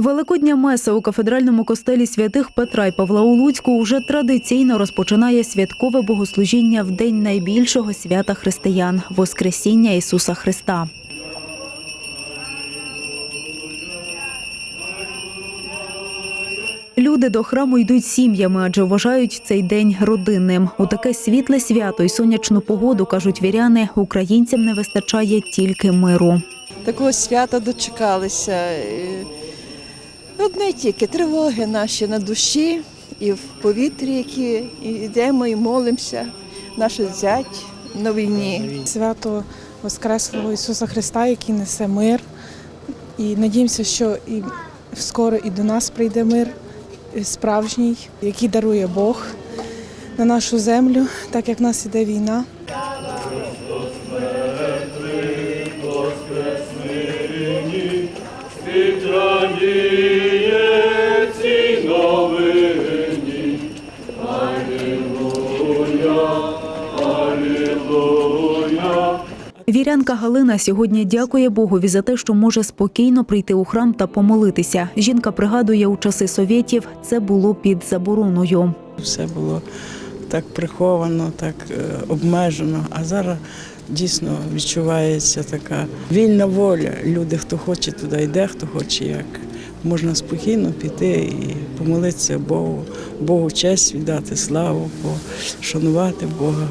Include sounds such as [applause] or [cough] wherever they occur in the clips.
Великодня меса у кафедральному костелі святих Петра й Павла у Луцьку уже традиційно розпочинає святкове богослужіння в день найбільшого свята християн Воскресіння Ісуса Христа. Люди до храму йдуть сім'ями, адже вважають цей день родинним. У таке світле свято й сонячну погоду кажуть віряни, українцям не вистачає тільки миру. Такого свята дочекалися. Одне тільки тривоги наші на душі і в повітрі, які йдемо і молимося. Наш зять на війні. свято Воскреслого Ісуса Христа, який несе мир. І надіємося, що і скоро і до нас прийде мир справжній, який дарує Бог на нашу землю, так як в нас іде війна. Вірянка Галина сьогодні дякує Богові за те, що може спокійно прийти у храм та помолитися. Жінка пригадує, у часи совєтів це було під забороною. Все було так приховано, так е, обмежено. А зараз дійсно відчувається така вільна воля. Люди, хто хоче туди йде, хто хоче як. Можна спокійно піти і помолитися Богу, Богу честь віддати славу, шанувати Бога,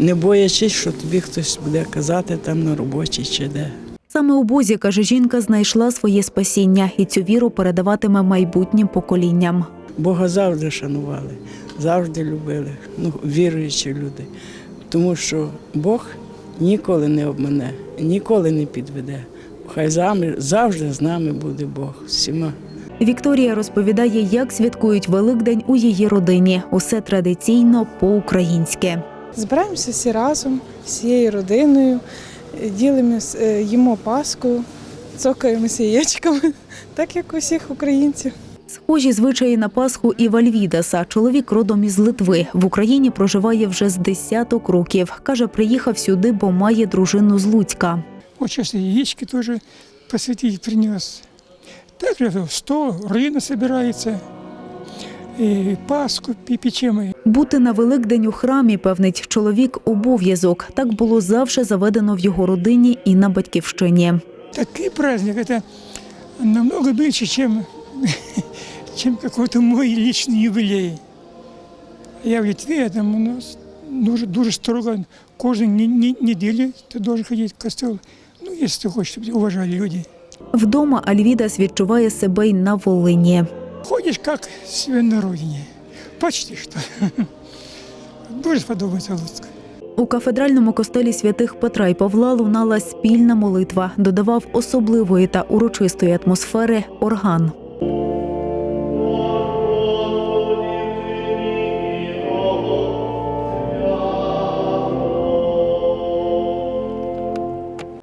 не боячись, що тобі хтось буде казати там на роботі чи де. Саме у Бозі, каже жінка, знайшла своє спасіння і цю віру передаватиме майбутнім поколінням. Бога завжди шанували, завжди любили, ну, віруючі люди. Тому що Бог ніколи не обмане, ніколи не підведе. Хай завжди з нами буде Бог всіма. Вікторія розповідає, як святкують Великдень у її родині. Усе традиційно по-українськи. Збираємося всі разом, всією родиною, е, ділимось, е, їмо паску, цокаємося яєчками, [laughs] так як у всіх українців. Схожі звичаї на Пасху і Вальвідаса. Чоловік родом із Литви. В Україні проживає вже з десяток років. Каже, приїхав сюди, бо має дружину з Луцька. Вот сейчас и яички тоже посвятить принес. Также стол, рына собирается, и Пасху пе- печем. и Бути на Великдень у храмі, певнить чоловік, обов'язок. Так було завжди заведено в його родині і на батьківщині. Такой праздник, это намного меньше, чем, [laughs] чем какой-то мой личный юбилей. Я в Литве, там у нас дуже, дуже строго, кожну не- не- неделю ты должен ходить в костел. Ну, если ты хочешь, чтобы тебя уважали люди. Вдома Альвідас відчуває себе й на Волині. Ходишь как себе на родине. Почти что. [laughs] Дуже сподобається Луцьк. У кафедральному костелі святих Петра і Павла лунала спільна молитва, додавав особливої та урочистої атмосфери орган.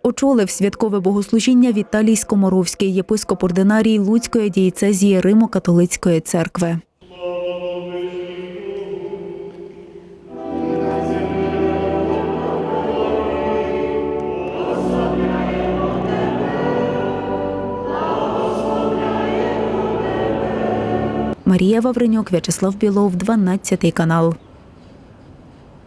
Очолив святкове богослужіння Віталій Скоморовський, єпископ ординарій Луцької дієцезії Римо-католицької церкви. Марія Вавренюк, В'ячеслав Білов, 12 канал.